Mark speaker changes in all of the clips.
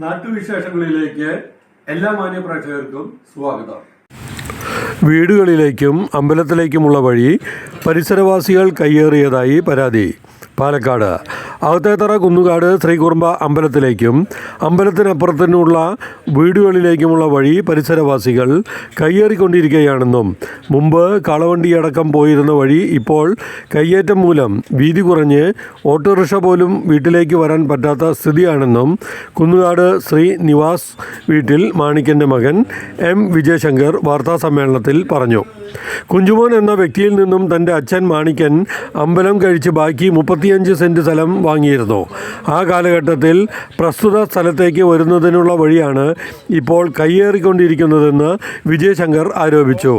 Speaker 1: നാട്ടുവിശേഷങ്ങളിലേക്ക് എല്ലാ മാന്യപ്രേക്ഷകർക്കും സ്വാഗതം.
Speaker 2: വീടുകളിലേക്കും അമ്പലത്തിലേക്കുമുള്ള വഴി പരിസരവാസികൾ കയ്യേറിയതായി പരാതി. പാലക്കാട് അകത്തേത്തറ കുന്നുകാട് ശ്രീകുറുമ്പ അമ്പലത്തിലേക്കും അമ്പലത്തിനപ്പുറത്തിനുള്ള വീടുകളിലേക്കുമുള്ള വഴി പരിസരവാസികൾ കയ്യേറിക്കൊണ്ടിരിക്കുകയാണെന്നും മുമ്പ് കാളവണ്ടിയടക്കം പോയിരുന്ന വഴി ഇപ്പോൾ കയ്യേറ്റം മൂലം വീതി കുറഞ്ഞ് ഓട്ടോറിക്ഷ പോലും വീട്ടിലേക്ക് വരാൻ പറ്റാത്ത സ്ഥിതിയാണെന്നും കുന്നുകാട് ശ്രീ നിവാസ് വീട്ടിൽ മാണിക്കന്റെ മകൻ എം വിജയശങ്കർ വാർത്താസമ്മേളനത്തിൽ പറഞ്ഞു. കുഞ്ചുമോൻ എന്ന വ്യക്തിയിൽ നിന്നും തന്റെ അച്ഛൻ മാണിക്കൻ അമ്പലം കഴിച്ച് ബാക്കി മുപ്പത്തിയഞ്ച് സെന്റ് സ്ഥലം വാങ്ങിയിരുന്നു. ആ കാലഘട്ടത്തിൽ പ്രസ്തുത സ്ഥലത്തേക്ക് വരുന്നതിനുള്ള വഴിയാണ് ഇപ്പോൾ കയ്യേറിക്കൊണ്ടിരിക്കുന്നതെന്ന് വിജയശങ്കർ ആരോപിച്ചു.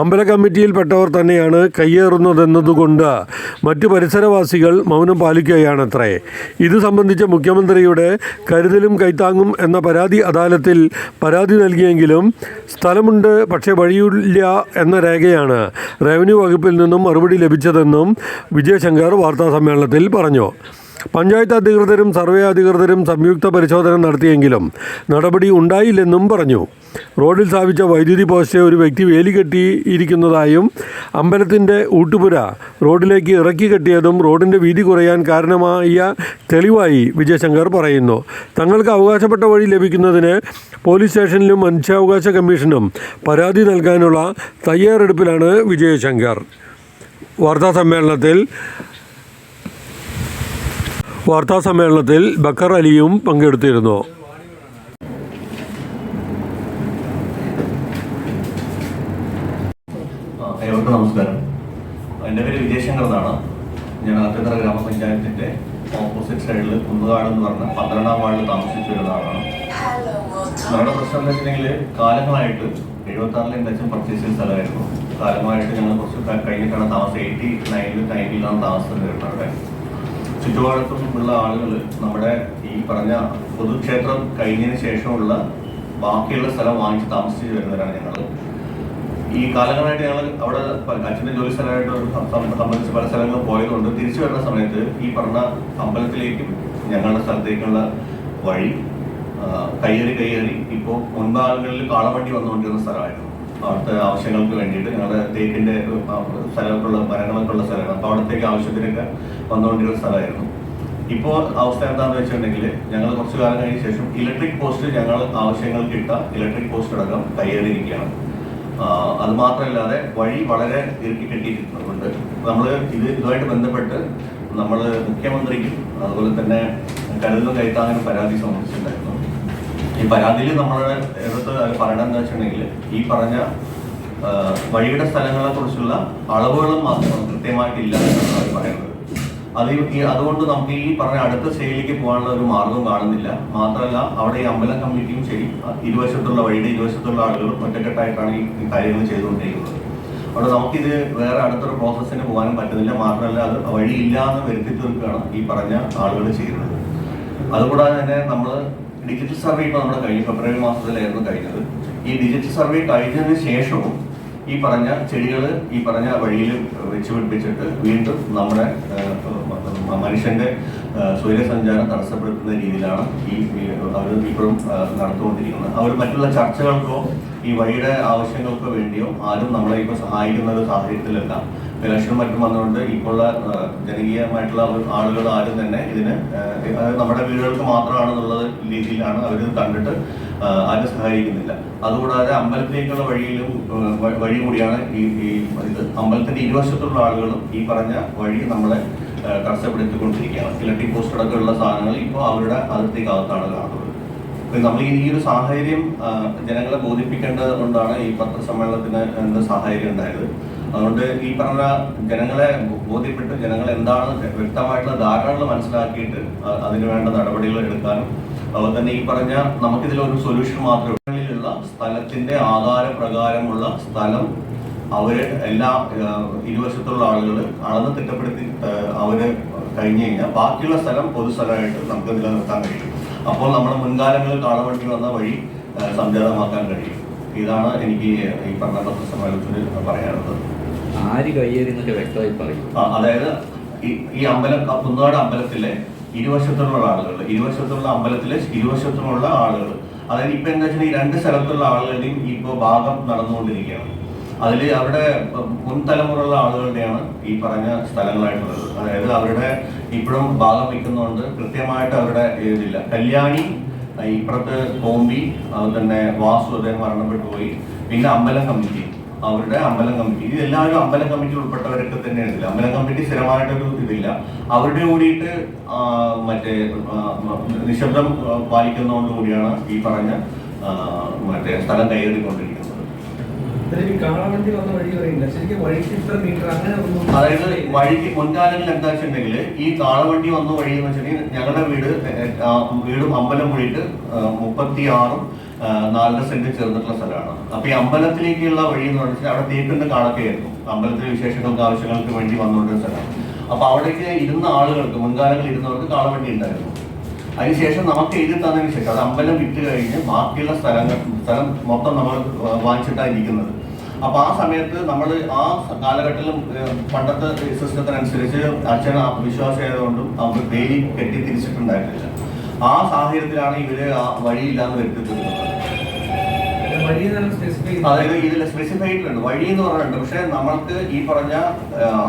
Speaker 2: അമ്പല കമ്മിറ്റിയിൽപ്പെട്ടവർ തന്നെയാണ് കയ്യേറുന്നതെന്നതുകൊണ്ട് മറ്റു പരിസരവാസികൾ മൗനം പാലിക്കുകയാണത്രേ. ഇത് സംബന്ധിച്ച് മുഖ്യമന്ത്രിയുടെ കരുതലും കൈത്താങ്ങും എന്ന പരാതി അദാലത്തിൽ പരാതി നൽകിയെങ്കിലും സ്ഥലമുണ്ട് പക്ഷേ വഴിയില്ല എന്ന രേഖയാണ് റവന്യൂ വകുപ്പിൽ നിന്നും മറുപടി ലഭിച്ചതെന്നും വിജയശങ്കർ വാർത്താ സമ്മേളനത്തിൽ പറഞ്ഞു. പഞ്ചായത്ത് അധികൃതരും സർവേ അധികൃതരും സംയുക്ത പരിശോധന നടത്തിയെങ്കിലും നടപടി ഉണ്ടായില്ലെന്നും പറഞ്ഞു. റോഡിൽ സ്ഥാപിച്ച വൈദ്യുതി പോസ്റ്റ് ഒരു വ്യക്തി വേലി കെട്ടിയിരിക്കുന്നതായും അമ്പലത്തിന്റെ ഊട്ടുപുര റോഡിലേക്ക് ഇറക്കി കെട്ടിയതും റോഡിന്റെ വീതി കുറയാൻ കാരണമായ തെളിവായി വിജയശങ്കർ പറയുന്നു. തങ്ങൾക്ക് അവകാശപ്പെട്ട വഴി ലഭിക്കുന്നതിന് പോലീസ് സ്റ്റേഷനിലും മനുഷ്യാവകാശ കമ്മീഷനും പരാതി നൽകാനുള്ള തയ്യാറെടുപ്പിലാണ് വിജയശങ്കർ. വാർത്താസമ്മേളനത്തിൽ വാർത്താസമ്മേളനത്തിൽ ബക്കർ അലിയും പങ്കെടുത്തിരുന്നു.
Speaker 3: ഏവർക്കും നമസ്കാരം. എന്റെ പേര് വിജയശങ്കർ എന്നാണ് ഞാൻ ആറ്റത്തറ ഗ്രാമപഞ്ചായത്തിന്റെ ഓപ്പോസിറ്റ് സൈഡിൽ കുന്നുകാട് എന്ന് പറഞ്ഞ പന്ത്രണ്ടാം വാർഡിൽ താമസിച്ചു വരുന്ന ആളാണ്. നമ്മുടെ പ്രശ്നം എന്ന് വെച്ചിട്ടുണ്ടെങ്കിൽ കാലങ്ങളായിട്ട് എഴുപത്തി ആറിൽ എന്റെ പർച്ചേസ് ചെയ്ത സ്ഥലമായിരുന്നു. കാലമായിട്ട് ഞങ്ങൾ കുറച്ച് കഴിഞ്ഞിട്ടാണ് താമസം. എയ്റ്റി നയനിൽ നയന്റിയിലാണ് താമസം വരുന്നത് ചുറ്റുപാടത്തും ഉള്ള ആളുകൾ നമ്മുടെ ഈ പറഞ്ഞ പൊതുക്ഷേത്രം കഴിഞ്ഞതിന് ശേഷമുള്ള ബാക്കിയുള്ള സ്ഥലം വാങ്ങിച്ച് താമസിച്ച് വരുന്നവരാണ് ഞങ്ങൾ ഈ കാലങ്ങളായിട്ട് ഞങ്ങൾ അവിടെ അച്ഛന്റെ ജോലി സ്ഥലമായിട്ട് സംബന്ധിച്ച് പല സ്ഥലങ്ങളും പോയതുകൊണ്ട് തിരിച്ചു വരുന്ന സമയത്ത് ഈ പറഞ്ഞ അമ്പലത്തിലേക്കും ഞങ്ങളുടെ സ്ഥലത്തേക്കുള്ള വഴി കയ്യേറി കയ്യേറി. ഇപ്പോൾ മുൻപ് ആളുകളിൽ കാളവണ്ടി വന്നുകൊണ്ടിരുന്ന സ്ഥലമായിരുന്നു. അവിടുത്തെ ആവശ്യങ്ങൾക്ക് വേണ്ടിയിട്ട് ഞങ്ങളുടെ തേക്കിന്റെ സ്ഥലമൊക്കെയുള്ള മരങ്ങളൊക്കെ ഉള്ള സ്ഥലമാണ് അപ്പോൾ അവിടത്തേക്ക് ആവശ്യത്തിനൊക്കെ വന്നുകൊണ്ടിരുന്ന സ്ഥലമായിരുന്നു. ഇപ്പോൾ അവസ്ഥ എന്താണെന്ന് വെച്ചിട്ടുണ്ടെങ്കിൽ ഞങ്ങൾ കുറച്ച് കാലം കഴിഞ്ഞ ശേഷം ഇലക്ട്രിക് പോസ്റ്റ് ഞങ്ങൾ ആവശ്യങ്ങൾക്ക് ഇട്ട ഇലക്ട്രിക് പോസ്റ്റ് അടക്കം കയ്യേറിയിരിക്കുകയാണ്. അത് മാത്രമല്ലാതെ വഴി വളരെ ഇറുക്കി കെട്ടിയിരിക്കുന്നുണ്ട് നമ്മൾ ഇത് ഇതുമായിട്ട് ബന്ധപ്പെട്ട് നമ്മൾ മുഖ്യമന്ത്രിക്കും അതുപോലെ തന്നെ കരുതലും കൈത്താങ്ങനും പരാതി സമർപ്പിച്ചിട്ടുണ്ടായിരുന്നു ഈ പരാതിയിൽ നമ്മളുടെ എടുത്ത് പറയണമെന്ന് വെച്ചിട്ടുണ്ടെങ്കിൽ ഈ പറഞ്ഞ വഴിയുടെ സ്ഥലങ്ങളെ കുറിച്ചുള്ള അളവുകളും മാത്രം കൃത്യമായിട്ടില്ല എന്നാണ് പറയുന്നത്. അത് ഈ- അതുകൊണ്ട് നമുക്ക് ഈ പറഞ്ഞ അടുത്ത സ്റ്റേജിലേക്ക് പോകാനുള്ള ഒരു മാർഗവും കാണുന്നില്ല. മാത്രമല്ല അവിടെ ഈ അമ്പലം കമ്മിറ്റിയും ശരി ഇരുവശത്തുള്ള വഴിയുടെ ഇരുവശത്തുള്ള ആളുകളും ഒറ്റക്കെട്ടായിട്ടാണ് ഈ കാര്യങ്ങൾ ചെയ്തുകൊണ്ടിരിക്കുന്നത്. അവിടെ നമുക്കിത് വേറെ അടുത്തൊരു പ്രോസസ്സിന് പോകാനും പറ്റുന്നില്ല. മാത്രമല്ല അത് വഴിയില്ല എന്ന് വരുത്തി തീർക്കുകയാണ് ഈ പറഞ്ഞ ആളുകൾ ചെയ്യുന്നത്. അതുകൂടാതെ തന്നെ നമ്മൾ ഡിജിറ്റൽ സർവേ ഇപ്പോൾ നമ്മുടെ കഴിഞ്ഞു ഫെബ്രുവരി മാസത്തിലായിരുന്നു കഴിഞ്ഞത്. ഈ ഡിജിറ്റൽ സർവേ കഴിഞ്ഞതിന് ശേഷവും ഈ പറഞ്ഞ ചെടികൾ ഈ പറഞ്ഞ വഴിയിൽ വെച്ച് പിടിപ്പിച്ചിട്ട് വീണ്ടും നമ്മുടെ മനുഷ്യന്റെ ആ, സൂര്യസഞ്ചാരം തടസ്സപ്പെടുത്തുന്ന രീതിയിലാണ് ഈ അവർ ഇപ്പോഴും നടത്തുകൊണ്ടിരിക്കുന്നത് അവർ മറ്റുള്ള ചർച്ചകൾക്കോ ഈ വഴിയുടെ ആവശ്യങ്ങൾക്കോ വേണ്ടിയോ ആരും നമ്മളെ ഇപ്പോൾ സഹായിക്കുന്ന ഒരു സാഹചര്യത്തിലല്ല. ഇലക്ഷനും മറ്റും വന്നുകൊണ്ട് ഇപ്പോൾ ജനകീയമായിട്ടുള്ള ആളുകൾ ആരും തന്നെ ഇതിന് നമ്മുടെ വീടുകൾക്ക് മാത്രമാണെന്നുള്ള രീതിയിലാണ് അവർ കണ്ടിട്ട് ആരും സഹായിക്കുന്നില്ല അതുകൂടാതെ അമ്പലത്തിലേക്കുള്ള വഴിയിലും വഴി കൂടിയാണ് ഈ ഇത്. അമ്പലത്തിന്റെ ഇരുവശത്തുള്ള ആളുകളും ഈ പറഞ്ഞ വഴി നമ്മളെ തടസ്സപ്പെടുത്തിക്കൊണ്ടിരിക്കുകയാണ്. ഇലക്ട്രിക് പോസ്റ്റ് അടക്കമുള്ള സാധനങ്ങൾ ഇപ്പോൾ അവരുടെ അതിർത്തിക്കകത്താണ് കാണുന്നത്. നമ്മൾ ഈ ഒരു സാഹചര്യം ജനങ്ങളെ ബോധിപ്പിക്കേണ്ടത് കൊണ്ടാണ് ഈ പത്രസമ്മേളനത്തിന് എന്ത് സാഹചര്യം ഉണ്ടായത്. അതുകൊണ്ട് ഈ പറഞ്ഞ ജനങ്ങളെ ബോധ്യപ്പെട്ട് ജനങ്ങൾ എന്താണ് വ്യക്തമായിട്ടുള്ള ധാരണകൾ മനസ്സിലാക്കിയിട്ട് അതിന് വേണ്ട നടപടികൾ എടുക്കാനും അതുപോലെ തന്നെ ഈ പറഞ്ഞ നമുക്കിതിലൊരു സൊല്യൂഷൻ മാത്രമേ ഉള്ള സ്ഥലത്തിന്റെ ആധാരപ്രകാരമുള്ള സ്ഥലം അവർ എല്ലാ ഇരുവശത്തുള്ള ആളുകൾ അളന്ന് തിട്ടപ്പെടുത്തി അവർ കഴിഞ്ഞു കഴിഞ്ഞാൽ ബാക്കിയുള്ള സ്ഥലം പൊതുസ്ഥലമായിട്ട് നമുക്ക് നിലനിർത്താൻ കഴിയും. അപ്പോൾ നമ്മുടെ മുൻകാലങ്ങളിൽ കാളവണ്ടി വന്ന വഴി സംജാതമാക്കാൻ കഴിയും. ഇതാണ് എനിക്ക് ഈ പറഞ്ഞ പത്രസമ്മേളനത്തിൽ പറയാനുള്ളത്.
Speaker 4: ആര് കയ്യേറി എന്നൊക്കെ വ്യക്തമായി പറയും.
Speaker 3: ആ, അതായത് ഈ അമ്പലം കുന്നാട് കുന്നുകാട് അമ്പലത്തിലെ ഇരുവശത്തുള്ള ആളുകൾ ഇരുവശത്തുള്ള അമ്പലത്തിലെ ഇരുവശത്തുമുള്ള ആളുകൾ അതായത് ഇപ്പൊ എന്താ വെച്ചാൽ ഈ രണ്ട് സ്ഥലത്തുള്ള ആളുകളുടെയും ഇപ്പോ ഭാഗം നടന്നുകൊണ്ടിരിക്കുകയാണ്. അതിൽ അവരുടെ മുൻ തലമുറയുള്ള ആളുകളുടെയാണ് ഈ പറഞ്ഞ സ്ഥലങ്ങളായിട്ടുള്ളത്. അതായത് അവരുടെ ഇപ്പോഴും ഭാഗം വയ്ക്കുന്നതുകൊണ്ട് കൃത്യമായിട്ട് അവരുടെ ഇതില്ല. കല്യാണി ഇപ്പുറത്ത് കോമ്പി തന്നെ വാസു അദ്ദേഹം മരണപ്പെട്ടു പോയി. പിന്നെ അമ്പലം കമ്മിറ്റി. അവരുടെ അമ്പലം കമ്മിറ്റി. ഇത് എല്ലാവരും അമ്പലം കമ്മിറ്റി ഉൾപ്പെട്ടവരൊക്കെ തന്നെയാണ് ഇതിൽ അമ്പലം കമ്മിറ്റി സ്ഥിരമായിട്ടൊരു ഇതില്ല അവരുടെ കൂടിയിട്ട് മറ്റേ നിശബ്ദം പാലിക്കുന്നതോടുകൂടിയാണ് ഈ പറഞ്ഞ മറ്റേ സ്ഥലം കൈയേറിക്കൊണ്ടിരിക്കുന്നത്. അതായത് വഴിക്ക് മുൻകാലങ്ങളിൽ എന്താ വെച്ചിട്ടുണ്ടെങ്കിൽ ഈ കാളവണ്ടി വന്ന വഴി എന്ന് വെച്ചിട്ടുണ്ടെങ്കിൽ ഞങ്ങളുടെ വീട് വീടും അമ്പലം കൂടിയിട്ട് മുപ്പത്തി ആറും നാലര സെന്റ് ചേർന്നിട്ടുള്ള സ്ഥലമാണ്. അപ്പൊ ഈ അമ്പലത്തിലേക്കുള്ള വഴി എന്ന് പറഞ്ഞാൽ അവിടെ തേക്കിന്റെ കാളൊക്കെയായിരുന്നു. അമ്പലത്തിലെ വിശേഷങ്ങൾക്ക് ആവശ്യങ്ങൾക്ക് വേണ്ടി വന്നുകൊണ്ടിരുന്ന സ്ഥലമാണ്. അപ്പൊ അവിടേക്ക് ഇരുന്ന ആളുകൾക്ക് മുൻകാലങ്ങളിൽ ഇരുന്നവർക്ക് കാളവണ്ടി ഉണ്ടായിരുന്നു. അതിനുശേഷം നമുക്ക് എഴുതി തന്നതിന് ശേഷം അത് അമ്പലം വിട്ട് കഴിഞ്ഞ് ബാക്കിയുള്ള സ്ഥലങ്ങൾ സ്ഥലം മൊത്തം നമ്മൾ വാങ്ങിച്ചിട്ടാണ് ഇരിക്കുന്നത്. അപ്പൊ ആ സമയത്ത് നമ്മൾ ആ കാലഘട്ടത്തിലും പണ്ടത്തെ സിസ്റ്റത്തിനനുസരിച്ച് അച്ഛൻ വിശ്വാസമായതുകൊണ്ടും അവർ ഡെയിലി കെട്ടി തിരിച്ചിട്ടുണ്ടായിരുന്നില്ല ആ സാഹചര്യത്തിലാണ് ഇവർ ആ വഴിയില്ലാന്ന്
Speaker 4: സ്പെസിഫൈ
Speaker 3: അതായത് ഇതിൽ സ്പെസിഫൈഡിലുണ്ട് വഴി എന്ന് പറഞ്ഞിട്ടുണ്ട്. പക്ഷെ നമ്മൾക്ക് ഈ പറഞ്ഞ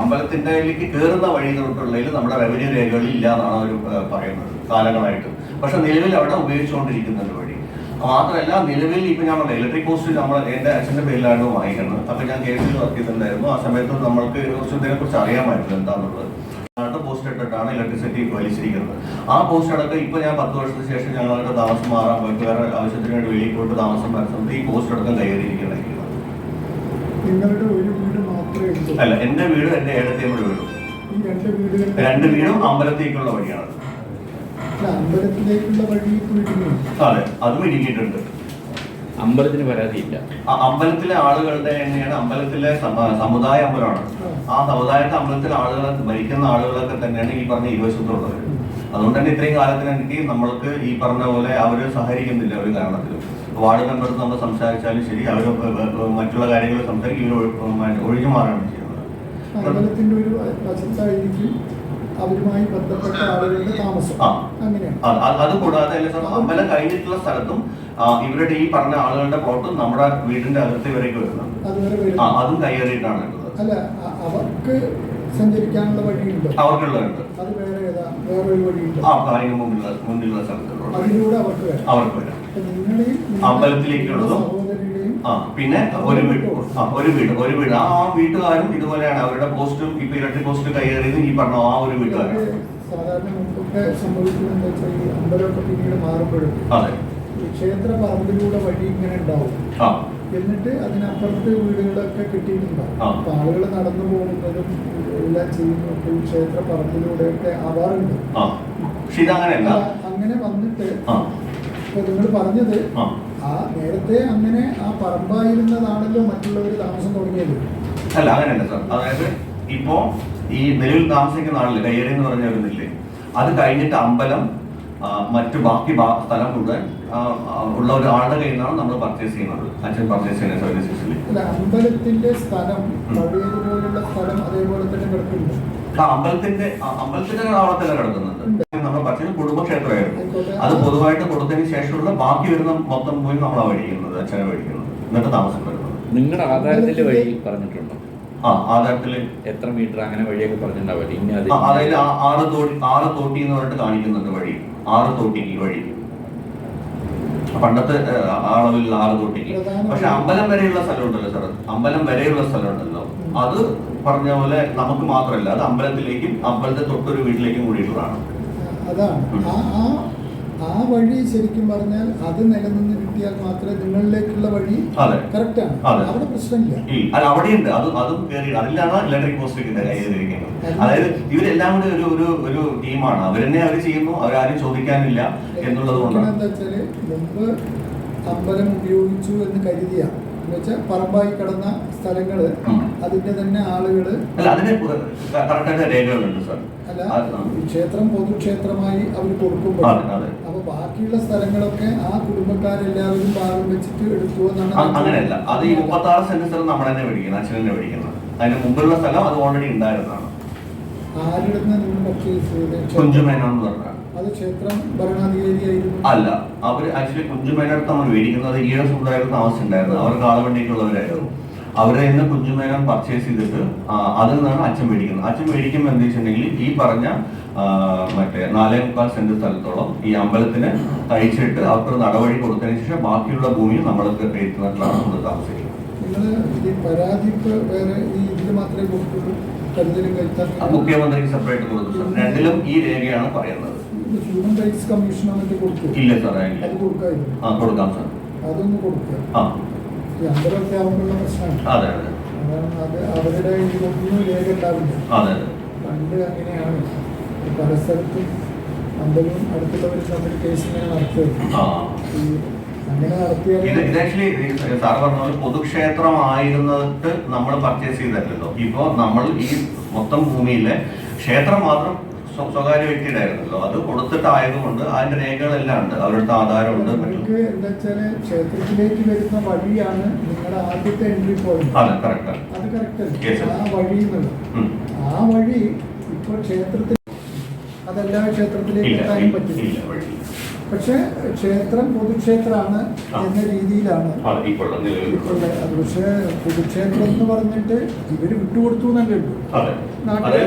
Speaker 3: അമ്പലത്തിന്റെ കയറുന്ന വഴി എന്ന് പറഞ്ഞിട്ടുള്ളതിൽ നമ്മുടെ റവന്യൂ രേഖകളിൽ ഇല്ല എന്നാണ് അവർ പറയുന്നത്. കാലങ്ങളായിട്ട്. പക്ഷെ നിലവിൽ അവിടെ ഉപയോഗിച്ചുകൊണ്ടിരിക്കുന്നുണ്ട് വഴി. മാത്രമല്ല നിലവിൽ ഇപ്പൊ ഞാൻ പറഞ്ഞ ഇലക്ട്രിക് പോസ്റ്റ് നമ്മൾ എന്റെ അച്ഛന്റെ പേരിലാണ് വാങ്ങിക്കുന്നത്. അപ്പൊ ഞാൻ കേസിൽ വർക്ക് ചെയ്തിട്ടുണ്ടായിരുന്നു. ആ സമയത്ത് നമ്മൾക്ക് കുറച്ച് ഇതിനെ കുറിച്ച് അറിയാമായിരുന്നു എന്താണെന്നുള്ളത് പോസ്റ്റ് ഇട്ടിട്ടാണ് ഇലക്ട്രിസിറ്റി വലിച്ചിരിക്കുന്നത്. ആ പോസ്റ്റ് അടക്കം ഇപ്പൊ ഞാൻ പത്ത് വർഷത്തിന് ശേഷം ഞങ്ങളുടെ താമസം മാറാൻ പോയിട്ട് വേറെ ആവശ്യത്തിന് വേണ്ടി വെളിയിൽ പോയിട്ട് താമസം വരുന്നത് ഈ പോസ്റ്റ് അടക്കം കയറിയിരിക്കുന്നതായിരിക്കും
Speaker 5: നിങ്ങളുടെ ഒരു വീട് മാത്രമേ
Speaker 3: അല്ല എന്റെ വീട് എന്റെ ഏഴത്തേമ്മയുടെ വീടും.
Speaker 5: രണ്ട്
Speaker 3: വീടും അമ്പലത്തേക്കുള്ള വഴിയാണ്.
Speaker 5: അമ്പലത്തിലേക്കുള്ള വഴി
Speaker 3: അതെ അതും ഇടുക്കിയിട്ടുണ്ട്
Speaker 6: അമ്പലത്തിന് പരാതിയില്ല.
Speaker 3: ആ അമ്പലത്തിലെ ആളുകളുടെ എങ്ങനെയാണ്? അമ്പലത്തിലെ സമ- സമുദായ അമ്പലമാണ്. ആ സമുദായത്തെ അമ്പലത്തിലെ ആളുകൾ ഭരിക്കുന്ന ആളുകളൊക്കെ തന്നെയാണ് ഈ പറഞ്ഞ ഇരുവശത്തുള്ളത് അതുകൊണ്ട് തന്നെ ഇത്രയും കാലത്തിനെനിക്ക് നമ്മൾക്ക് ഈ പറഞ്ഞ പോലെ അവർ സഹകരിക്കുന്നില്ല ഒരു കാരണത്തിലും. വാർഡ് മെമ്പേഴ്സ് നമ്മൾ സംസാരിച്ചാലും ശരി അവർ മറ്റുള്ള കാര്യങ്ങൾ സംസാരിക്കും ഇവർ ഒഴിഞ്ഞു മാറുകയാണ് ചെയ്യുന്നത്.
Speaker 5: അമ്പലത്തിന്റെ ഒരു വശത്തായിരിക്കും അവരുമായി ബന്ധപ്പെട്ട ആളുകളുടെ താമസം. അങ്ങനെയാണ്.
Speaker 3: അത് കൂടാതെ അമ്പലം കഴിഞ്ഞിട്ടുള്ള സ്ഥലത്തും ഇവരുടെ ഈ പറഞ്ഞ ആളുകളുടെ പ്ലോട്ടും നമ്മുടെ വീടിന്റെ അകത്ത് വരേക്ക് വരുന്നുണ്ട്. അതും കൈയേറിയിട്ടാണ്
Speaker 5: അല്ല അവർക്ക് സഞ്ചരിക്കാനുള്ള വഴിയുണ്ട്?
Speaker 3: അവർക്കുള്ളതുണ്ട്.
Speaker 5: അത് വേറെ ഏതാ? വേറെ ഒരു വഴിയുണ്ട് അതിലൂടെ അവർക്ക് വരാം.
Speaker 3: അവർക്ക് വരാം. അമ്പലത്തിലേക്കുള്ളതും ആ പിന്നെ ഒരു വീട് ആ ഒരു വീട് ഒരു വീട്. ആ വീട്ടുകാരും ഇതുപോലെയാണ്. അവരുടെ പോസ്റ്റും ഇപ്പൊ ഇലക്ട്രിക് പോസ്റ്റ് കൈകാര്യം ഈ പറഞ്ഞു ആ ഒരു വീട്ടുകാരാണ്
Speaker 5: സാധാരണ മുമ്പൊക്കെ സംഭവിക്കുന്നത് എന്താ വെച്ചാൽ ഈ അമ്പലമൊക്കെ പിന്നീട് മാറുമ്പോഴും
Speaker 3: അതെ.
Speaker 5: ക്ഷേത്ര പറമ്പിലൂടെ വഴി ഇങ്ങനെ ഉണ്ടാവും. എന്നിട്ട് അതിനപ്പുറത്തെ വീടുകളൊക്കെ കിട്ടിയിട്ടുണ്ടാവും. അപ്പൊ ആളുകൾ നടന്നു പോകുന്നതും എല്ലാം ചെയ്യുന്നതൊക്കെ ഈ ക്ഷേത്ര പറമ്പിലൂടെയൊക്കെ ആവാറുണ്ട്.
Speaker 3: ആ. പക്ഷെ ഇതങ്ങനെയല്ല.
Speaker 5: അല്ല, അങ്ങനെ വന്നിട്ട് ഇപ്പൊ നിങ്ങൾ പറഞ്ഞത്
Speaker 3: ആ
Speaker 5: നേരത്തെ അങ്ങനെ ആ പറമ്പായിരുന്നതാണല്ലോ മറ്റുള്ളവർ താമസം തുടങ്ങിയത്.
Speaker 3: അല്ല അങ്ങനെയല്ല സാർ. അതായത് ഇപ്പോ ഈ നെല്ലിൽ താമസിക്കുന്ന ആളിൽ കയ്യേറി എന്ന് പറഞ്ഞ വരുന്നില്ലേ അത് കഴിഞ്ഞിട്ട് അമ്പലം മറ്റു ബാക്കി സ്ഥലം മുഴുവൻ ഉള്ള ഒരു ഒരാളുടെ കയ്യിൽ നിന്നാണ് നമ്മൾ പർച്ചേസ് ചെയ്യുന്നത്. അച്ഛൻ പർച്ചേസ് ചെയ്യുന്ന സർവീസസിൽ
Speaker 5: അമ്പലത്തിന്റെ സ്ഥലം പഴയതുപോലുള്ള സ്ഥലം അതേപോലെ തന്നെ കിടക്കുന്നുണ്ട്
Speaker 3: അമ്പലത്തിന്റെ അമ്പലത്തിന്റെ അവിടെ തന്നെ കിടക്കുന്നുണ്ട്. നമ്മൾ പറഞ്ഞത് കുടുംബക്ഷേത്രമായിരുന്നു. അത് പൊതുവായിട്ട് കൊടുത്തതിന് ശേഷമുള്ള ബാക്കി വരുന്ന മൊത്തം പോയി നമ്മൾ വഴിക്കുന്നത് അച്ഛനെ വഴിക്കുന്നത് എന്നിട്ട് താമസം വരുന്നത്.
Speaker 6: നിങ്ങളുടെ ആധാരത്തിൽ വഴി പറഞ്ഞിട്ടുണ്ടോ?
Speaker 3: ആ ആധാരത്തിൽ
Speaker 6: എത്ര മീറ്റർ അങ്ങനെ വഴിയൊക്കെ പറഞ്ഞിട്ടുണ്ടാവില്ല
Speaker 3: അതായത് ആറ് തോട്ടി ആറ് തോട്ടി എന്ന് പറഞ്ഞിട്ട് കാണിക്കുന്നുണ്ട് വഴി. ആറ് തോട്ടിക്ക് വഴി. പണ്ടത്തെ അളവിൽ ആറ് തോട്ടിക്ക് പക്ഷെ അമ്പലം വരെയുള്ള സ്ഥലമുണ്ടല്ലോ സാർ അമ്പലം വരെയുള്ള സ്ഥലമുണ്ടല്ലോ. അത് പറഞ്ഞ പോലെ നമുക്ക് മാത്രമല്ല അത് അമ്പലത്തിലേക്കും അമ്പലത്തെ തൊട്ടൊരു വീട്ടിലേക്കും കൂടിയിട്ടുള്ളതാണ്.
Speaker 5: അതാണ്. ആ ആ ആ വഴി ശരിക്കും പറഞ്ഞാൽ അത് നിലനിന്ന് കിട്ടിയാൽ മാത്രമേ നിങ്ങളിലേക്കുള്ള വഴി കറക്റ്റ്
Speaker 3: ആണ്.
Speaker 5: അവിടെ പ്രശ്നമില്ല.
Speaker 3: അല്ല അവിടെയുണ്ട്. അത് അതും കയറി അതിലാണ് ഇലക്ട്രിക് പോസ്റ്റ് അതായത് ഇവരെല്ലാം കൂടെ ഒരു ഒരു ഒരു ടീമാണ്. അവരെന്നെ അവർ ചെയ്യുന്നു അവരാരും ചോദിക്കാനില്ല എന്നുള്ളത് കൊണ്ടാണ്.
Speaker 5: എന്താ വെച്ചാൽ മുമ്പ് അമ്പലം ഉപയോഗിച്ചു എന്ന് കരുതിയ എന്ന് വെച്ചാൽ പറമ്പായി കടന്ന
Speaker 3: സ്ഥലങ്ങൾ.
Speaker 5: അതിന്റെ തന്നെ ആളുകൾ
Speaker 3: അല്ല അതിന് കറക്റ്റായിട്ട് രേഖകളുണ്ട് സാർ.
Speaker 5: ക്ഷേത്രം പൊതുക്ഷേത്രമായി അവർ കൊടുക്കുമ്പോൾ അപ്പൊ ബാക്കിയുള്ള സ്ഥലങ്ങളൊക്കെ ആ കുടുംബക്കാരെല്ലാവരും ഭാഗം വെച്ചിട്ട് എടുത്തു
Speaker 3: അങ്ങനെയല്ല. അത് ഈ മുപ്പത്തി ആറ് സെന്റ് സ്ഥലം നമ്മൾ തന്നെ മേടിക്കുന്നത് അച്ഛൻ തന്നെ മേടിക്കുന്നത് അതിന് മുമ്പുള്ള സ്ഥലം അത് ഓൾറെഡി ഉണ്ടായിരുന്നതാണ്.
Speaker 5: ആരുടെ നിന്ന് പർച്ചേസ് ചെയ്ത്
Speaker 3: കുഞ്ചുമേനോൻ എന്ന് പറഞ്ഞ അല്ല അവർ ആക്ച്വലി കുഞ്ചുമേനടുത്ത് നമ്മൾ മേടിക്കുന്നത് ഈഴ സമുദായത്തിൽ താമസിച്ചിട്ടുണ്ടായിരുന്നു. അവർ കാളവണ്ടിക്കുള്ളവരായിരുന്നു അവരെ നിന്ന് കുഞ്ചുമേനോൻ പർച്ചേസ് ചെയ്തിട്ട് അതിൽ നിന്നാണ് അച്ഛൻ മേടിക്കുന്നത്. അച്ഛൻ മേടിക്കുമ്പോൾ എന്താ വെച്ചിട്ടുണ്ടെങ്കിൽ ഈ പറഞ്ഞ മറ്റേ നാലേ മുക്കാൽ സെന്റ് സ്ഥലത്തോളം ഈ അമ്പലത്തിന് കഴിച്ചിട്ട് അവർക്ക് നടപടി കൊടുത്തതിന് ശേഷം ബാക്കിയുള്ള ഭൂമി നമ്മൾക്ക് എഴുത്തുന്നിട്ടാണ് നമ്മൾ താമസിക്കുന്നത്. മുഖ്യമന്ത്രിക്ക് സെപ്പറേറ്റ് കൊടുത്തു സാർ. രണ്ടിലും ഈ രേഖയാണ് പറയുന്നത്.
Speaker 5: ഹ്യൂമൻ റൈറ്റ്സ് കമ്മീഷൻ കൊടുക്കും
Speaker 3: ഇല്ല സാറേ ആ കൊടുക്കാം സാർ.
Speaker 5: അതൊന്ന് കൊടുക്കുക
Speaker 3: ആ.
Speaker 5: ഈ ആവുമ്പോഴുള്ള പ്രശ്നമാണ്.
Speaker 3: അതെ അതെ.
Speaker 5: അത് അവരുടെ ഇതിലൊന്നും രേഖ ഉണ്ടാവില്ല
Speaker 3: അതെ അതെ.
Speaker 5: പണ്ട് അങ്ങനെയാണ്. പല സ്ഥലത്തും അമ്പലവും അടുത്തുള്ളവർ തമ്മിൽ കേസ് ഇങ്ങനെ നടത്തുക
Speaker 3: ആ.
Speaker 5: ഈ അങ്ങനെ നടത്തിയാൽ
Speaker 3: ഇത് ഇത് ആക്ച്വലി സാർ പറഞ്ഞ പോലെ പൊതുക്ഷേത്രമായിരുന്നിട്ട് നമ്മൾ പർച്ചേസ് ചെയ്തല്ലോ ഇപ്പോ നമ്മൾ ഈ മൊത്തം ഭൂമിയിലെ ക്ഷേത്രം മാത്രം സ്വകാര്യ വ്യക്തിയുടെ ആയിരുന്നല്ലോ അത് കൊടുത്തിട്ടായതുകൊണ്ട് അതിന്റെ രേഖകളെല്ലാം ഉണ്ട്. അവരുടെ ആധാരമുണ്ട്
Speaker 5: ക്ഷേത്രത്തിലേക്ക് വരുന്ന വഴിയാണ് നിങ്ങളുടെ ആദ്യത്തെ എൻട്രി പോയിന്റ്
Speaker 3: അതെ കറക്റ്റ്
Speaker 5: അത് കറക്റ്റ് ആ വഴി ആ വഴി ഇപ്പോൾ ക്ഷേത്രത്തിൽ അതെല്ലാ ക്ഷേത്രത്തിലേക്ക്
Speaker 3: ഇല്ല
Speaker 5: പറ്റില്ല. പക്ഷെ ക്ഷേത്രം പൊതുക്ഷേത്രമാണ് എന്ന രീതിയിലാണ്. പക്ഷേ പൊതുക്ഷേത്രം എന്ന് പറഞ്ഞിട്ട് ഇവർ വിട്ടുകൊടുത്തു എന്നല്ലേ ഉള്ളൂ.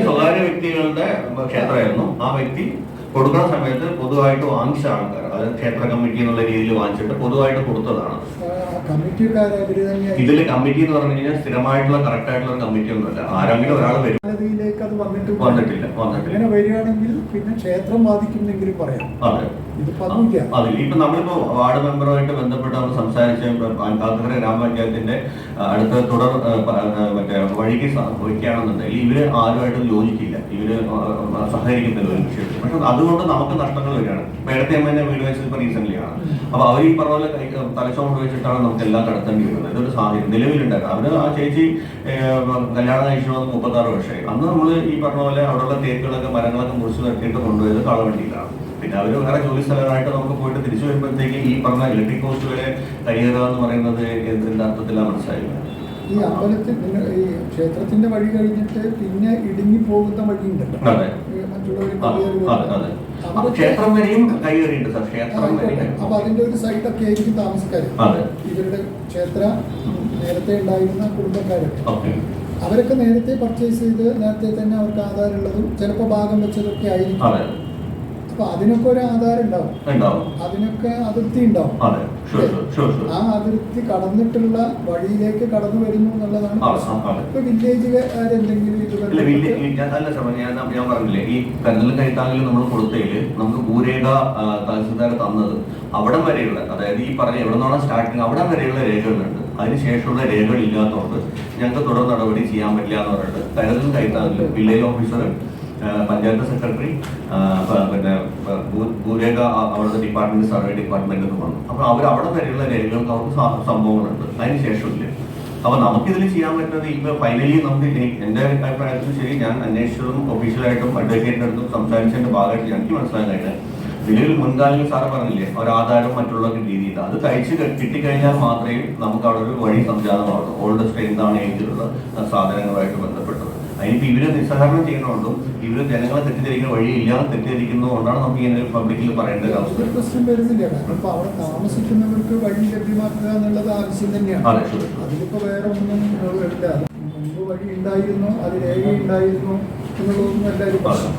Speaker 3: സ്വകാര്യ വ്യക്തികളുടെ ക്ഷേത്രമായിരുന്നു. ആ വ്യക്തി കൊടുക്കുന്ന സമയത്ത് പൊതുവായിട്ട് വാങ്ങിച്ച ആൾക്കാർ അതായത് ക്ഷേത്ര കമ്മിറ്റി എന്നുള്ള രീതിയിൽ വാങ്ങിച്ചിട്ട് പൊതുവായിട്ട് കൊടുത്തതാണ്. ഇതിൽ കമ്മിറ്റി എന്ന് പറഞ്ഞു കഴിഞ്ഞാൽ സ്ഥിരമായിട്ടുള്ള കറക്റ്റ് ആയിട്ടുള്ള കമ്മിറ്റി ഒന്നുമല്ല. ആരെങ്കിലും ഒരാൾ വരും.
Speaker 5: അത് വന്നിട്ട്
Speaker 3: വന്നിട്ടില്ല വന്നിട്ടില്ല.
Speaker 5: അങ്ങനെ വരികയാണെങ്കിൽ പിന്നെ ക്ഷേത്രം ബാധിക്കുന്നെങ്കിലും പറയാം.
Speaker 3: അതെ. ഇപ്പൊ നമ്മളിപ്പോ വാർഡ് മെമ്പറുമായിട്ട് ബന്ധപ്പെട്ട് നമ്മൾ സംസാരിച്ച കാക്കര ഗ്രാമപഞ്ചായത്തിന്റെ അടുത്ത തുടർ മറ്റേ വഴിക്ക് വയ്ക്കുകയാണെന്നുണ്ടെങ്കിൽ ഇവർ ആരുമായിട്ടും യോജിക്കില്ല. ഇവർ സഹകരിക്കുന്നില്ല ഒരു വിഷയത്തിൽ. പക്ഷെ അതുകൊണ്ട് നമുക്ക് നഷ്ടങ്ങൾ വരികയാണ്. പേടത്തെ അമ്മേനെ വീട് വെച്ചത് ഇപ്പൊ റീസെന്റ് ആണ്. അപ്പൊ അവർ ഈ പറഞ്ഞ പോലെ തലച്ചോറ് വെച്ചിട്ടാണ് നമുക്ക് എല്ലാം കടത്തേണ്ടി വരുന്നത്. ഇതൊരു സാഹചര്യം നിലവിലുണ്ടായിരുന്നു. അവർ ആ ചേച്ചി കല്യാണം കഴിച്ചു വന്ന് മുപ്പത്തി ആറ് വർഷമായി. അന്ന് നമ്മൾ ഈ പറഞ്ഞ പോലെ അവിടെയുള്ള തേക്കുകളൊക്കെ മരങ്ങളൊക്കെ മുറിച്ച് നിർത്തിയിട്ട് കൊണ്ടുപോയത് കാളവണ്ടിയിലാണ്. പിന്നെ അവർ വേറെ ജോലി സ്ഥലമായിട്ട് നമുക്ക് പോയിട്ട് തിരിച്ചു വരുമ്പോഴത്തേക്ക് ഈ പറഞ്ഞ ഇലക്ട്രിക് പോസ്റ്റുകളെ കയ്യേറുക എന്ന് പറയുന്നത് എന്തിന്റെ അർത്ഥത്തിലാണ് മനസ്സിലായില്ല
Speaker 5: ഈ അമ്പലത്തിൽ ഈ ക്ഷേത്രത്തിന്റെ വഴി കഴിഞ്ഞിട്ട് പിന്നെ ഇടുങ്ങി പോകുന്ന വഴിയുണ്ടല്ലോ മറ്റുള്ളവർ
Speaker 3: ക്ഷേത്രം വരെയും സാർ ക്ഷേത്രം
Speaker 5: അപ്പൊ അതിന്റെ ഒരു സൈഡൊക്കെ ആയിരിക്കും താമസക്കാർ
Speaker 3: അതെ.
Speaker 5: ഇവരുടെ ക്ഷേത്ര നേരത്തെ ഉണ്ടായിരുന്ന കുടുംബക്കാരൊക്കെ അവരൊക്കെ നേരത്തെ പർച്ചേസ് ചെയ്ത് നേരത്തെ തന്നെ അവർക്ക് ആധാരമുള്ളതും ചിലപ്പോൾ ഭാഗം വെച്ചതൊക്കെ ആയിരിക്കും. അപ്പൊ അതിനൊക്കെ ഒരു ആധാരം ഉണ്ടാവും. അതിനൊക്കെ അതിർത്തി ഉണ്ടാവും. ആ അതിർത്തി കടന്നിട്ടുള്ള വഴിയിലേക്ക് കടന്നു വരുന്നു എന്നുള്ളതാണ്. ഇപ്പൊ വില്ലേജുകാരെന്തെങ്കിലും
Speaker 3: ഞാൻ പറഞ്ഞില്ലേ ഈ കരുതൽ കൈത്താങ്ങിൽ നമ്മൾ കൊടുത്തതിൽ നമുക്ക് ഭൂരേഖ തഹസിൽദാർ തന്നത് അവിടം വരെയുള്ള അതായത് ഈ പറഞ്ഞ എവിടെ നിന്നാണ് സ്റ്റാർട്ടിങ് അവിടം വരെയുള്ള രേഖകളുണ്ട്. അതിനുശേഷമുള്ള രേഖകൾ ഇല്ലാത്തതുകൊണ്ട് ഞങ്ങൾക്ക് തുടർ നടപടി ചെയ്യാൻ പറ്റില്ല എന്ന് പറഞ്ഞിട്ട് കരുതൽ കൈത്താങ്ങിൽ വില്ലേജ് ഓഫീസർ പഞ്ചായത്ത് സെക്രട്ടറി പിന്നെ ഭൂരേഖ അവിടുത്തെ ഡിപ്പാർട്ട്മെന്റ് സർവേ ഡിപ്പാർട്ട്മെന്റ് എന്ന് വന്നു. അപ്പൊ അവർ അവിടെ വരെയുള്ള രേഖകൾക്ക് അവർക്ക് സംഭവങ്ങളുണ്ട്. അതിന് ശേഷമില്ല. അപ്പൊ നമുക്കിതിൽ ചെയ്യാൻ പറ്റുന്നത് ഇപ്പൊ ഫൈനലി നമുക്ക് എന്റെ അഭിപ്രായത്തിൽ ശരി ഞാൻ അന്വേഷിച്ചതും ഒഫീഷ്യലായിട്ടും അഡ്വക്കേറ്റിന്റെ അടുത്തും സംസാരിച്ചതിന്റെ ഭാഗമായിട്ട് എനിക്ക് മനസ്സിലാക്കാനായിട്ട് നിലവിൽ മുൻകാലങ്ങളിൽ സാറ് പറഞ്ഞില്ലേ ഒരു ആധാരം മറ്റുള്ള രീതിയിൽ അത് കഴിച്ച് കിട്ടിക്കഴിഞ്ഞാൽ മാത്രമേ നമുക്ക് അവിടെ ഒരു വഴി സംജാതമാവുള്ളൂ. ഓൾഡ് സ്ട്രെയിൻ ആണ് ഏജിലുള്ള സാധനങ്ങളുമായിട്ട് ബന്ധപ്പെട്ടത് അതിനിപ്പോ ഇവർ നിസ്സഹകരണം ചെയ്യുന്നതുകൊണ്ടും ഇവർ ജനങ്ങളെ തെറ്റിദ്ധരിക്കുന്ന വഴിയില്ലാതെ തെറ്റിദ്ധരിക്കുന്നതുകൊണ്ടാണ് നമുക്ക് ഇങ്ങനെ പബ്ലിക്കിൽ പറയേണ്ട ഒരു അവസ്ഥ.
Speaker 5: പ്രശ്നം വരുന്നില്ല. ഇപ്പൊ അവിടെ താമസിക്കുന്നവർക്ക് വഴി ലഭ്യമാക്കുക എന്നുള്ളത് ആവശ്യം തന്നെയാണ്.
Speaker 3: അതെ
Speaker 5: അതിലിപ്പോ വേറെ ഒന്നും ഇല്ല മുമ്പ് വഴി ഉണ്ടായിരുന്നു അത് രേഖ ഉണ്ടായിരുന്നു എന്നുള്ളതൊന്നും അല്ല ഒരു പ്രശ്നം.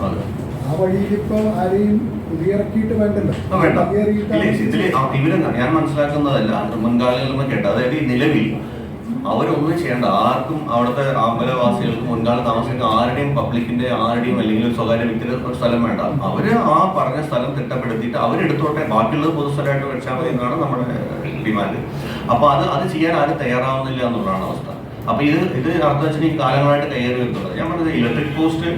Speaker 5: ആ വഴിയിൽ വഴിയിലിപ്പോ ആരെയും കുടിയിറക്കിയിട്ട് വേണ്ടല്ലോ.
Speaker 3: ആ, വേണ്ട.
Speaker 5: കയ്യേറിയിട്ടാണ്
Speaker 3: ഇല്ല, ആ ഇവർ ഞാൻ മനസ്സിലാക്കുന്നതല്ല. മുൻകാലങ്ങളിൽ നിന്ന് കേട്ട. അതായത് ഈ നിലവിൽ അവരൊന്നും ചെയ്യേണ്ട. ആർക്കും അവിടുത്തെ അമ്പലവാസികൾക്ക് മുൻകാല താമസിക്കുന്ന ആരുടെയും പബ്ലിക്കിന്റെ ആരുടെയും അല്ലെങ്കിൽ സ്വകാര്യ വ്യക്തിയുടെ ഒരു സ്ഥലം വേണ്ട. അവർ ആ പറഞ്ഞ സ്ഥലം തിട്ടപ്പെടുത്തിയിട്ട് അവരെടുത്തോട്ടെ. ബാക്കിയുള്ളത് പൊതുസ്ഥലമായിട്ട് വെച്ചാൽ മതി എന്നാണ് നമ്മുടെ ഡിമാൻഡ്. അപ്പൊ അത് അത് ചെയ്യാൻ ആരും തയ്യാറാവുന്നില്ല എന്നുള്ളതാണ് അവസ്ഥ. അപ്പൊ ഇത് ഇത് അർത്ഥം ഈ കാലങ്ങളായിട്ട് കയറി വരുന്നുള്ളത് ഞാൻ പറഞ്ഞത് ഇലക്ട്രിക് പോസ്റ്റ്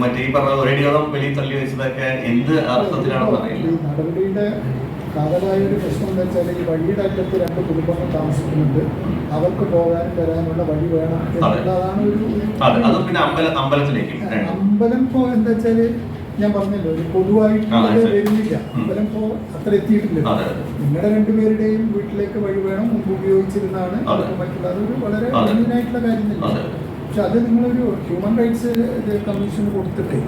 Speaker 3: മറ്റേ ഈ പറഞ്ഞ ഒരടിയോളം വെളിയിൽ തള്ളി വെച്ചതൊക്കെ എന്ത് അർത്ഥത്തിലാണെന്ന് പറയുന്നത്
Speaker 5: നടപടിയുടെ കാതലായ ഒരു പ്രശ്നം എന്താ വെച്ചാൽ ഈ വഴിയുടെ അറ്റത്ത് രണ്ട് കുടുംബങ്ങൾ താമസിക്കുന്നുണ്ട്. അവർക്ക് പോകാനും വരാനുള്ള വഴി വേണം. അതാണ് ഒരു
Speaker 3: അമ്പല
Speaker 5: പോ എന്താ വെച്ചാൽ ഞാൻ പറഞ്ഞല്ലോ ഒരു
Speaker 3: പൊതുവായിട്ട്
Speaker 5: വരുന്നില്ല. അമ്പലം പോ അത്ര എത്തിയിട്ടില്ല. നിങ്ങളുടെ രണ്ടുപേരുടെയും വീട്ടിലേക്ക് വഴി വേണം മുമ്പ് ഉപയോഗിച്ചിരുന്നാണ് മറ്റുള്ള അതൊരു വളരെ ആയിട്ടുള്ള കാര്യം തന്നെ പക്ഷെ അത് നിങ്ങളൊരു ഹ്യൂമൻ റൈറ്റ്സ് കമ്മീഷൻ കൊടുത്തിട്ടേ.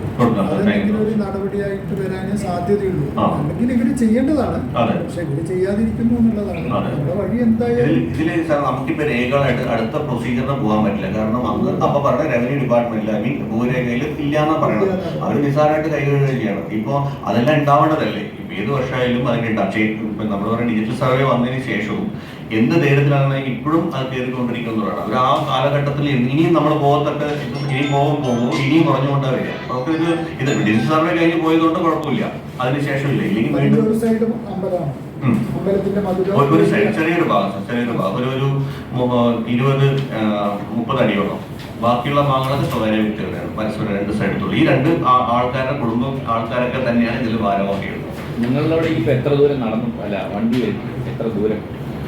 Speaker 5: അതെന്തെങ്കിലും ഒരു നടപടിയായിട്ട് വരാനേ സാധ്യതയുള്ളൂ. അല്ലെങ്കിൽ ഇവർ ചെയ്യേണ്ടതാണ്. പക്ഷെ ഇവർ ചെയ്യാതിരിക്കുന്നു എന്നുള്ളതാണ്. നമ്മുടെ വഴി എന്തായാലും
Speaker 3: ഇതിൽ സാർ നമുക്കിപ്പോ രേഖകളായിട്ട് അടുത്ത പ്രൊസീജിയറിന് പോകാൻ പറ്റില്ല. കാരണം അന്ന് അപ്പൊ പറഞ്ഞ റവന്യൂ ഡിപ്പാർട്ട്മെന്റിൽ ഐ മീൻ ഭൂരേഖയിൽ ഇല്ലാന്നാ പറയണത്. അവർ നിസ്സാരമായിട്ട് കൈകഴുകുകയാണ് ഇപ്പൊ അതെല്ലാം ഉണ്ടാവേണ്ടതല്ലേ? ഇപ്പൊ ഏത് വർഷമായാലും അതിന് ഉണ്ടാവും. ഇപ്പൊ നമ്മൾ പറയുന്ന ഡിജിറ്റൽ സർവേ വന്നതിന് ശേഷവും എന്ത് ധൈര്യത്തിലാണ് ഇപ്പോഴും അത് കയറിക്കൊണ്ടിരിക്കുന്നതാണ് അവർ ആ കാലഘട്ടത്തിൽ ഇനിയും നമ്മൾ പോകത്തൊക്കെ ഇനിയും ഇനി പോകും പോകുമ്പോൾ ഇനിയും കുറഞ്ഞുകൊണ്ടേ വരിക. നമുക്ക് ഇത് ഇത് ഡിജിറ്റൽ സർവേ കഴിഞ്ഞ് പോയതുകൊണ്ട് കുഴപ്പമില്ല. അതിനുശേഷം ഇല്ല ഇല്ലെങ്കിൽ
Speaker 5: ഒരു സൈഡ്
Speaker 3: ചെറിയൊരു ഭാഗം ചെറിയൊരു ഭാഗം. ഒരു ഒരു ഇരുപത് മുപ്പത് അടിയോളം. ബാക്കിയുള്ള ഭാഗങ്ങളൊക്കെ സ്വകാര്യ വ്യക്തികളാണ് പരസ്പരം രണ്ട് സൈഡത്തുള്ളൂ ഈ രണ്ട് ആ- ആൾക്കാരുടെ കുടുംബം ആൾക്കാരൊക്കെ തന്നെയാണ് ഇതിൽ ഭാരവാഹികൾ.
Speaker 6: നിങ്ങളുടെ അവിടെ ഇപ്പൊ എത്ര ദൂരം നടന്നു? അല്ല വണ്ടി വരും. എത്ര ദൂരം?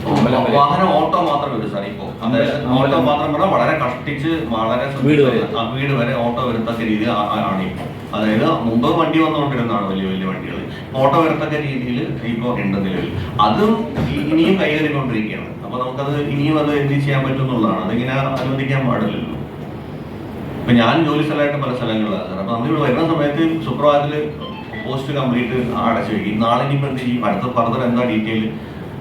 Speaker 3: വാഹനം ഓട്ടോ മാത്രം വരും സാർ ഇപ്പോ. അതായത്
Speaker 6: അമ്പലം-
Speaker 3: ഓട്ടോ മാത്രം പറഞ്ഞാൽ വളരെ കഷ്ടിച്ച് വളരെ
Speaker 6: വീട് വരെ.
Speaker 3: വീട് വരെ ഓട്ടോ വരുത്തക്ക രീതിയിൽ ആണ് ഇപ്പോൾ അതായത് മുമ്പ് വണ്ടി വന്നുകൊണ്ടിരുന്നതാണ് വലിയ വലിയ വണ്ടികൾ ഓട്ടോ വരത്തക്ക രീതിയിൽ ഇപ്പോൾ ഉണ്ട് നിലവിൽ അതും ഇനിയും കൈകാര്യക്കൊണ്ടിരിക്കുകയാണ് അപ്പൊ നമുക്കത് ഇനിയും അത് എന്ത് ചെയ്യാൻ പറ്റും എന്നുള്ളതാണ് അതിങ്ങനെ അനുവദിക്കാൻ പാടില്ലല്ലോ. ഇപ്പൊ ഞാൻ ജോലി സ്ഥലമായിട്ട് പല സ്ഥലങ്ങളിലാണ് സാർ അപ്പൊ നമ്മളിവിടെ വരുന്ന സമയത്ത് സുപ്രഭാതത്തിൽ പോസ്റ്റ് കംപ്ലീറ്റ് അടച്ചു വയ്ക്കും നാളെ ഇനിയിപ്പോൾ എന്ത് ചെയ്യും? അടുത്ത ഫർദർ എന്താ ഡീറ്റെയിൽ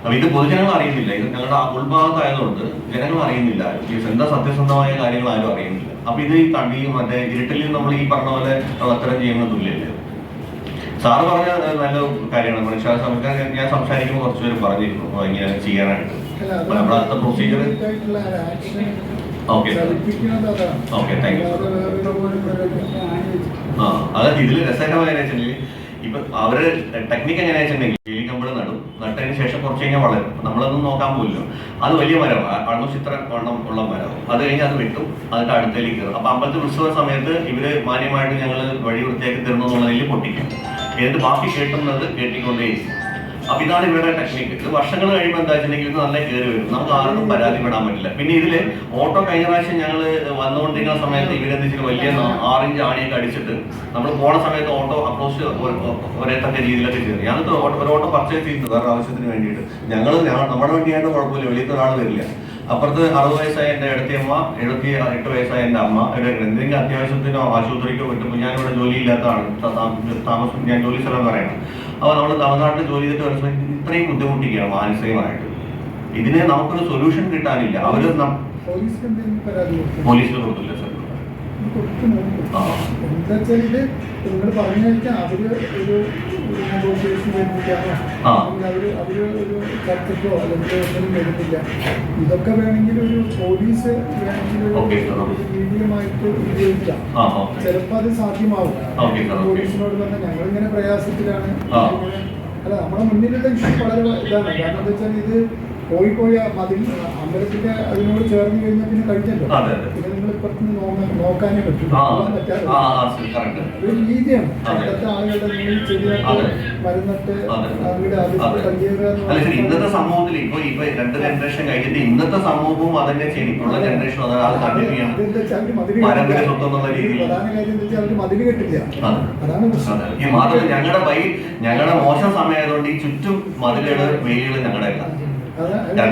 Speaker 3: അപ്പൊ ഇത് പൊതുജനങ്ങൾ അറിയുന്നില്ല. ഇത് ഞങ്ങളുടെ ഉൾഭാഗത്തായതുകൊണ്ട് ജനങ്ങൾ അറിയുന്നില്ല. എന്താ സത്യസന്ധമായ കാര്യങ്ങൾ ആരും അറിയുന്നില്ല. അപ്പൊ ഇത് ഈ കണ്ടി മറ്റേ ഇരുട്ടിൽ നമ്മൾ ഈ പറഞ്ഞ പോലെ അത്തരം ചെയ്യുന്ന തുല്യല്ലേ? സാറ് പറഞ്ഞ നല്ല കാര്യമാണ്. മനുഷ്യ സമയത്ത് ഞാൻ സംസാരിക്കുമ്പോൾ കുറച്ച് പേര് പറഞ്ഞിരുന്നു. ഇങ്ങനെ ചെയ്യാനായിട്ട്. അടുത്ത പ്രൊസീജിയർ ഓക്കെ
Speaker 5: ഓക്കെ താങ്ക് പരിപാടി
Speaker 3: ആ അതായത് ഇതിൽ രസകരമായ വെച്ചിട്ടുണ്ടെങ്കിൽ ഇപ്പൊ അവർ ടെക്നിക്ക് എങ്ങനെയാ വെച്ചിട്ടുണ്ടെങ്കിൽ ഈ കമ്പിൾ നടും നട്ടതിന് ശേഷം കുറച്ച് കഴിഞ്ഞാൽ വളരും. നമ്മളൊന്നും നോക്കാൻ പോലും അത് വലിയ മരമാണ് ആൾമോസ്റ്റ് ഇത്ര വണ്ണം ഉള്ള മരം അത് കഴിഞ്ഞ് അത് വിട്ടു. അതിന്റെ അടുത്തേക്ക് കയറും. അപ്പൊ അമ്പലത്തിൽ ഉത്സവ സമയത്ത് ഇവർ മാന്യമായിട്ട് ഞങ്ങൾ വഴി വൃത്തിയാക്കി തരുന്നു എന്നുള്ളതിൽ പൊട്ടിക്കും. എന്നിട്ട് ബാക്കി കേട്ടുന്നത് കേട്ടിക്കൊണ്ടേയിരിക്കും അപ്പൊ ഇതാണ് ഇവരുടെ ടെക്നിക്ക് ഇത് വർഷങ്ങൾ കഴിയുമ്പോൾ എന്താ വെച്ചിട്ടുണ്ടെങ്കിൽ ഇത് നല്ല കയറി വരും. നമുക്ക് ആർക്കും പരാതി പെടാൻ പറ്റില്ല. പിന്നെ ഇതിൽ ഓട്ടോ കഴിഞ്ഞ പ്രാവശ്യം ഞങ്ങൾ വന്നുകൊണ്ടിരിക്കുന്ന സമയത്ത് ഇവരെന്ത് വെച്ചാൽ വലിയ ആറിഞ്ച് ആണിയൊക്കെ അടിച്ചിട്ട് നമ്മൾ പോണ സമയത്ത് ഓട്ടോ അപ്രോച്ച് ഒരേ തക്ക രീതിയിലൊക്കെ ചെയ്തു. ഞങ്ങൾക്ക് ഒരു ഓട്ടോ പർച്ചേസ് ചെയ്തു വേറെ ആവശ്യത്തിന് വേണ്ടിയിട്ട്. ഞങ്ങൾ നമ്മുടെ വണ്ടിയായിട്ട് കുഴപ്പമില്ല. വെളിയത്തെ ഒരാൾ വരില്ല. അപ്പുറത്ത് അറുപത് വയസ്സായ എന്റെ ഇടത്തിയമ്മ എഴുപത്തി എട്ട് വയസ്സായ എന്റെ അമ്മ ഇവിടെ എന്തെങ്കിലും അത്യാവശ്യത്തിനോ ആശുപത്രിക്കോ പറ്റുമ്പോൾ ഞാനിവിടെ ജോലിയില്ലാത്തതാണ് ത- താ- താമസം ഞാൻ ജോലി സ്ഥലം പറയണം. അപ്പോൾ നമ്മൾ തമിഴ്നാട്ടിൽ ജോലി ചെയ്തിട്ട് വരുന്ന സമയത്ത് ഇത്രയും ബുദ്ധിമുട്ടിക്കുകയാണ് മാനസികമായിട്ട്. ഇതിനെ നമുക്കൊരു സൊല്യൂഷൻ കിട്ടാനില്ല.
Speaker 5: കൊടുത്തു
Speaker 3: പോലീസിൽ കൊടുത്തില്ല സർ
Speaker 5: കൊടുത്തു നോക്കും എന്താ വെച്ചാൽ ഇത് നിങ്ങൾ പറഞ്ഞു കഴിഞ്ഞാൽ അവർ ഒരു നെഗോഷിയേഷൻ വരുന്നില്ലാന്നോ. അല്ലെങ്കിൽ അവർ അവർ ഒരു ചർച്ചയ്ക്കോ അല്ലെങ്കിൽ ഒന്നും വരുന്നില്ല ഇതൊക്കെ വേണമെങ്കിൽ ഒരു പോലീസ് വേണമെങ്കിൽ രീതിയുമായിട്ട് ഉപയോഗിക്കാം. ചിലപ്പോൾ അത് സാധ്യമാവും. പോലീസിനോട് പറഞ്ഞാൽ ഞങ്ങളിങ്ങനെ പ്രയാസത്തിലാണ്. അല്ല നമ്മുടെ മുന്നിലുള്ള ഇഷ്യൂ വളരെ ഇതാണ്. കാരണം എന്താ വെച്ചാൽ ഇത് പോയി പോയി മതിൽ അമ്പലത്തിന്റെ അതിനോട് ചേർന്ന് കഴിഞ്ഞാൽ പിന്നെ കഴിഞ്ഞല്ലോ. പിന്നെ നിങ്ങൾ ഇപ്പുറത്തുനിന്ന് നോക്കാൻ നോക്കാനേ പറ്റും. ഒരു രീതിയാണ്. അവിടുത്തെ ആളുകളുടെ നിങ്ങൾ
Speaker 3: അതെ.
Speaker 5: മരുന്നിട്ട് അവരുടെ അത്. കയ്യേറുക
Speaker 3: ഇന്നത്തെ സമൂഹത്തിൽ ഇപ്പൊ ഇപ്പൊ രണ്ട് ജനറേഷൻ കഴിഞ്ഞിട്ട് ഇന്നത്തെ സമൂഹവും അതിന്റെ ശരിക്കുള്ള ജനറേഷൻ.
Speaker 5: പ്രധാന കാര്യം എന്താ വെച്ചാൽ അവർ മതിൽ കെട്ടില്ല. അതാണ് പ്രശ്നം.
Speaker 3: മാത്രമല്ല ഞങ്ങളുടെ വൈ ഞങ്ങളുടെ മോശം സമയമായതുകൊണ്ട് ഈ ചുറ്റും മതിലുകൾ വെയിലുകൾ ഞങ്ങളുടെ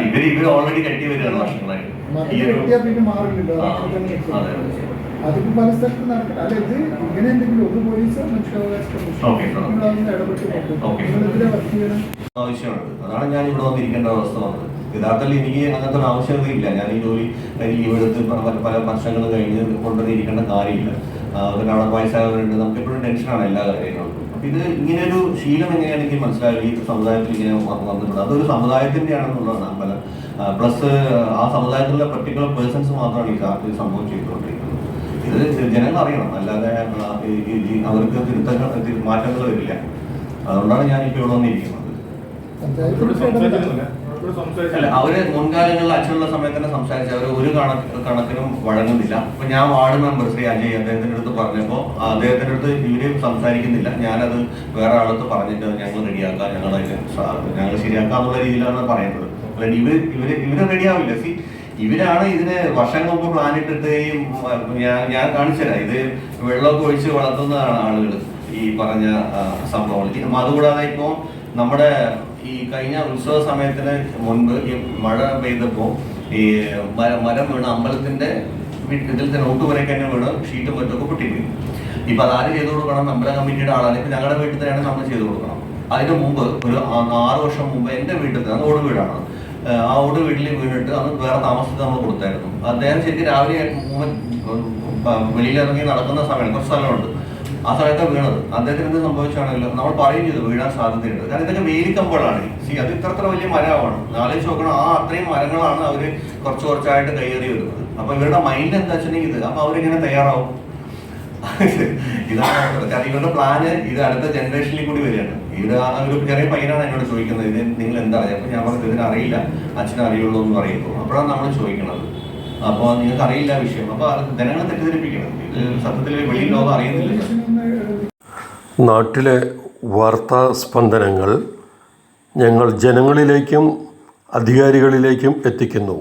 Speaker 3: ഇവർ ഇവർ ഓൾറെഡി കെട്ടി വരികയാണ് വർഷങ്ങളായിട്ട് ഈ ഒരു.
Speaker 5: അതിപ്പോ പല സ്ഥലത്തും നടക്കട്ടെ. അല്ല ഇത് ഇങ്ങനെ എന്തെങ്കിലും പോലീസ് മനുഷ്യാവകാശ
Speaker 3: ആവശ്യമുണ്ട്. അതാണ് ഞാൻ ഇവിടെ വന്നിരിക്കേണ്ട അവസ്ഥ വന്നത്. യഥാർത്ഥത്തിൽ എനിക്ക് അങ്ങനത്തെ ഒരു ഇല്ല ഞാൻ ഈ ജോലി ഇവിടുത്തെ പല പല വർഷങ്ങൾ കഴിഞ്ഞ് കൊണ്ടുവന്നിരിക്കേണ്ട കാര്യമില്ല. പിന്നെ അവിടെ വയസ്സായവരുണ്ട് നമുക്ക് എപ്പോഴും ടെൻഷനാണ് എല്ലാ കാര്യങ്ങളും. ഇത് ഇങ്ങനെ ഒരു ശീലം എങ്ങനെയാണ് എനിക്ക് മനസ്സിലായത് ഈ സമുദായത്തിൽ ഇങ്ങനെ വന്നിട്ടുണ്ട്. അതൊരു സമുദായത്തിന്റെ ആണെന്നുള്ളതാണ് അമ്പലം പ്ലസ് ആ സമുദായത്തിലുള്ള പെർട്ടിക്കുലർ പേഴ്സൺസ് മാത്രമാണ് ഈ ഈ സംഭവം ചെയ്തുകൊണ്ടിരിക്കുന്നത്. ഇത് ജനങ്ങൾ അറിയണം. അല്ലാതെ അവർക്ക് തിരുത്തങ്ങൾ തിരു- മാറ്റങ്ങൾ വരില്ല. അതുകൊണ്ടാണ് ഞാൻ ഇപ്പോൾ ഇവിടെ വന്നിരിക്കുന്നത്. അല്ല അവർ മുൻകാലങ്ങളിൽ അച്ഛനുള്ള സമയത്ത് തന്നെ സംസാരിച്ച്. അവർ ഒരു കണക്ക് കണക്കിനും വഴങ്ങുന്നില്ല. അപ്പൊ ഞാൻ വാർഡ് മെമ്പർ ശ്രീ അജയ് അദ്ദേഹത്തിന്റെ അടുത്ത് പറഞ്ഞപ്പോ അദ്ദേഹത്തിന്റെ അടുത്ത് ഇവർ സംസാരിക്കുന്നില്ല. ഞാനത് വേറെ ആളത്ത് പറഞ്ഞിട്ട് ഞങ്ങൾ റെഡിയാക്കാം ഞങ്ങൾ ഞങ്ങൾ ശരിയാക്കാം എന്നുള്ള രീതിയിലാണ് പറയുന്നത് അല്ലാണ്ട് ഇവർ ഇവർ ഇവർ റെഡിയാവില്ല. സി ഇവരാണ് ഇതിന് വർഷങ്ങൾ മുമ്പ് പ്ലാൻ ഇട്ടിട്ടേയും ഞാൻ ഞാൻ കാണിച്ചു ഇത് വെള്ളമൊക്കെ ഒഴിച്ച് വളർത്തുന്നതാണ് ആളുകൾ ഈ പറഞ്ഞ സംഭവങ്ങൾ അതുകൂടാതെ ഇപ്പോ നമ്മുടെ ഈ കഴിഞ്ഞ ഉത്സവ സമയത്തിന് മുൻപ് ഈ മഴ പെയ്തപ്പോ ഈ മരം വീണ് അമ്പലത്തിന്റെ വീട്ടിൽ തന്നെ വരെ തന്നെ വീണ് ഷീറ്റും മറ്റൊക്കെ പൊട്ടിപ്പോയി ഇപ്പൊ അതാര് ചെയ്തു കൊടുക്കണം നമ്മുടെ കമ്മിറ്റിയുടെ ആളാണ് ഇപ്പൊ ഞങ്ങളുടെ വീട്ടിൽ തന്നെയാണ് നമ്മൾ ചെയ്തു കൊടുക്കണം അതിന് മുമ്പ് ഒരു ആറ് വർഷം മുമ്പ് എന്റെ വീട്ടിൽ തന്നെ ഓട് വീടാണ് ആ ഓട് വീട്ടിൽ വീണിട്ട് അന്ന് വേറെ താമസത്തിൽ നമ്മൾ കൊടുത്തായിരുന്നു അദ്ദേഹം ശരിക്കും രാവിലെ വെളിയിലിറങ്ങി നടക്കുന്ന സമയം കുറച്ച് സ്ഥലമുണ്ട് ആ സമയത്ത് വീണത്. അദ്ദേഹത്തിന് എന്ത് സംഭവിച്ചാണല്ലോ നമ്മൾ പറയും ചെയ്തു വീഴാൻ സാധ്യതയുണ്ട്. കാരണം ഇതൊക്കെ വേലിക്കമ്പുകളാണ്. സി അത് ഇത്ര ഇത്ര വലിയ മരമാണ്. ആലോചിച്ച് നോക്കണം ആ അത്രയും മരങ്ങളാണ് അവർ കുറച്ച് കുറച്ചായിട്ട് കയറി വരുന്നത്. അപ്പൊ ഇവരുടെ മൈൻഡ് എന്താ വെച്ചിട്ടുണ്ടെങ്കിൽ ഇത്. അപ്പൊ അവരിങ്ങനെ തയ്യാറാവും. ഇതാണ്. കാരണം ഇവരുടെ പ്ലാന് ഇത് അടുത്ത ജനറേഷനിൽ കൂടി വരികയാണ്. ഇത് ഒരു ചെറിയ പയ്യനാണ് എന്നോട് ചോദിക്കുന്നത്. ഇത് നിങ്ങൾ എന്താ അറിയാം അപ്പൊ ഞാൻ പറഞ്ഞത് ഇതിനറിയില്ല അച്ഛനറിയുള്ളൂ എന്ന് പറയുമ്പോൾ അപ്പോഴാണ് നമ്മൾ ചോദിക്കുന്നത്. അപ്പോൾ നിങ്ങൾക്ക് അറിയില്ല വിഷയം. അപ്പൊ ജനങ്ങളെ തെറ്റിദ്ധരിപ്പിക്കണം. ഇത് സത്യത്തിൽ വെളിയിൽ ലോകം അറിയുന്നില്ല.
Speaker 2: നാട്ടിലെ വാർത്താ സ്പന്ദനങ്ങൾ ഞങ്ങൾ ജനങ്ങളിലേക്കും അധികാരികളിലേക്കും എത്തിക്കുന്നു.